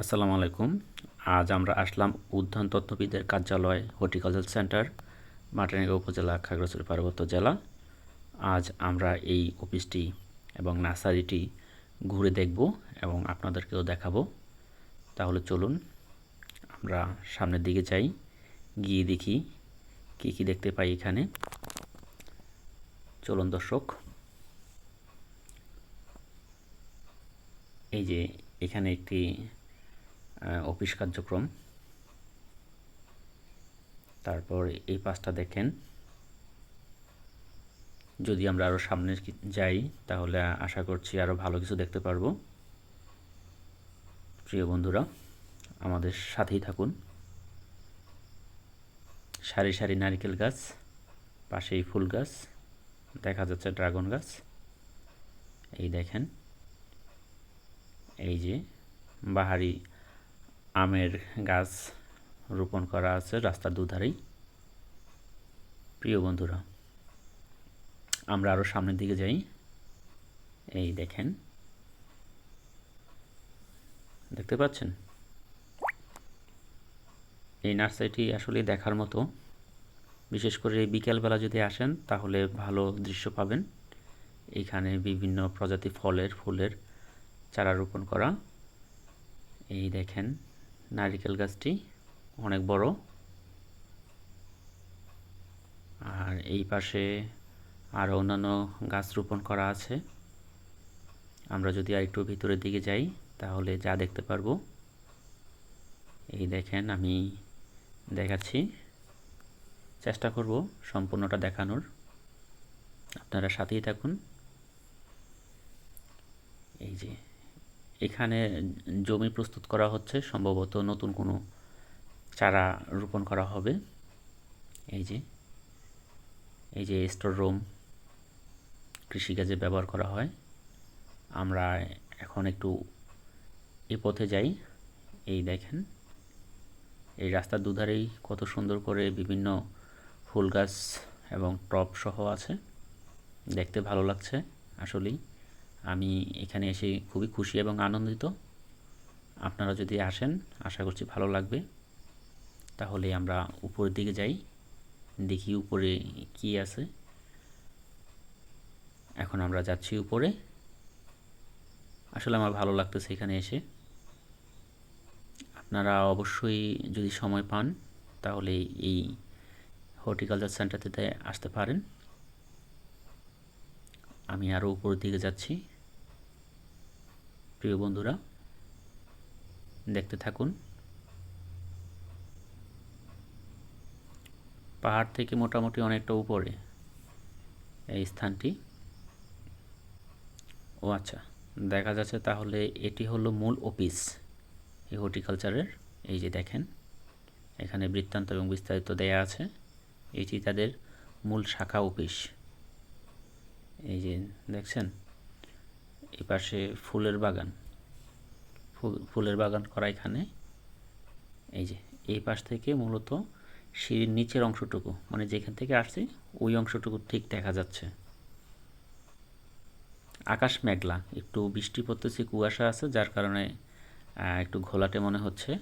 আসসালামু আলাইকুম। আজ আমরা আসলাম উদ্যান তত্ত্ববিদের কার্যালয় হর্টিকালচার সেন্টার মাটারঙ্গা উপজেলা খাগড়াছড়ি পার্বত্য জেলা। আজ আমরা এই অফিসটি এবং নার্সারিটি ঘুরে দেখব এবং আপনাদেরকেও দেখাবো। তাহলে চলুন, আমরা সামনের দিকে যাই, গিয়ে দেখি কী কী দেখতে পাই এখানে। চলুন দর্শক। এই যে এখানে একটি অফিস কার্যক্রম। তারপর এই পাশটা দেখেন। যদি আমরা আরও সামনে যাই, তাহলে আশা করছি আরও ভালো কিছু দেখতে পারব। প্রিয় বন্ধুরা, আমাদের সাথেই থাকুন। সারি সারি নারকেল গাছ, পাশেই ফুল গাছ, দেখা যাচ্ছে ড্রাগন গাছ। এই দেখেন, এই যে বাহারি আমের গাছ রোপণ করা আছে রাস্তার দুধারেই। প্রিয় বন্ধুরা, আমরা আরও সামনের দিকে যাই। এই দেখেন, দেখতে পাচ্ছেন? এই নার্সারিটি আসলে দেখার মতো। বিশেষ করে বিকেলবেলা যদি আসেন, তাহলে ভালো দৃশ্য পাবেন। এখানে বিভিন্ন প্রজাতি ফলের, ফুলের চারা রোপণ করা। এই দেখেন নারিকেল গাছটি অনেক বড়। আর এই পাশে আরও অন্যান্য গাছ রোপণ করা আছে। আমরা যদি আর একটু ভিতরের দিকে যাই, তাহলে যা দেখতে পারব, এই দেখেন আমি দেখাচ্ছি। চেষ্টা করব সম্পূর্ণটা দেখানোর। আপনারা সাথেই থাকুন। এই যে এখানে জমি প্রস্তুত করা হচ্ছে। সম্ভবত নতুন কোনো চারা রোপণ করা হবে। এই যে এই যে স্টোর রুম কৃষিকাজে ব্যবহার করা হয়। আমরা এখন একটু এ পথে যাই। এই দেখেন, এই রাস্তার দুধারেই কত সুন্দর করে বিভিন্ন ফুল গাছ এবং টব সহ আছে। দেখতে ভালো লাগছে, আসলেই। আমি এখানে এসে খুবই খুশি এবং আনন্দিত। আপনারা যদি আসেন, আশা করছি ভালো লাগবে। তাহলে আমরা উপরের দিকে যাই। দেখি উপরে কি আছে। এখন আমরা যাচ্ছি উপরে। আসলে আমার ভালো লাগতেছে এখানে এসে। আপনারা অবশ্যই যদি সময় পান, তাহলে এই হর্টিকালচার সেন্টারটিতে আসতে পারেন। আমি আরও উপরের দিকে যাচ্ছি। প্রিয় বন্ধুরা, দেখতে থাকুন। পাহাড় থেকে মোটামুটি অনেকটা উপরে এই স্থানটি। ও আচ্ছা দেখা যাচ্ছে তাহলে এটি হলো মূল অফিস এই হর্টিকালচারের। এই যে দেখেন, এখানে বৃত্তান্ত এবং বিস্তারিত দেয়া আছে। এটি তাদের মূল শাখা অফিস। এই যে দেখছেন, এই পাশে ফুলের বাগান। ফুল- ফুলের বাগান করা এখানে এই যে, এই পাশ থেকে মূলত সিঁড়ির নিচের অংশটুকু মানে যেখান থেকে আসছি, ওই অংশটুকু ঠিক দেখা যাচ্ছে। আকাশ মেঘলা, একটু বৃষ্টি পড়তেছে, কুয়াশা আছে, যার কারণে একটু ঘোলাটে মনে হচ্ছে।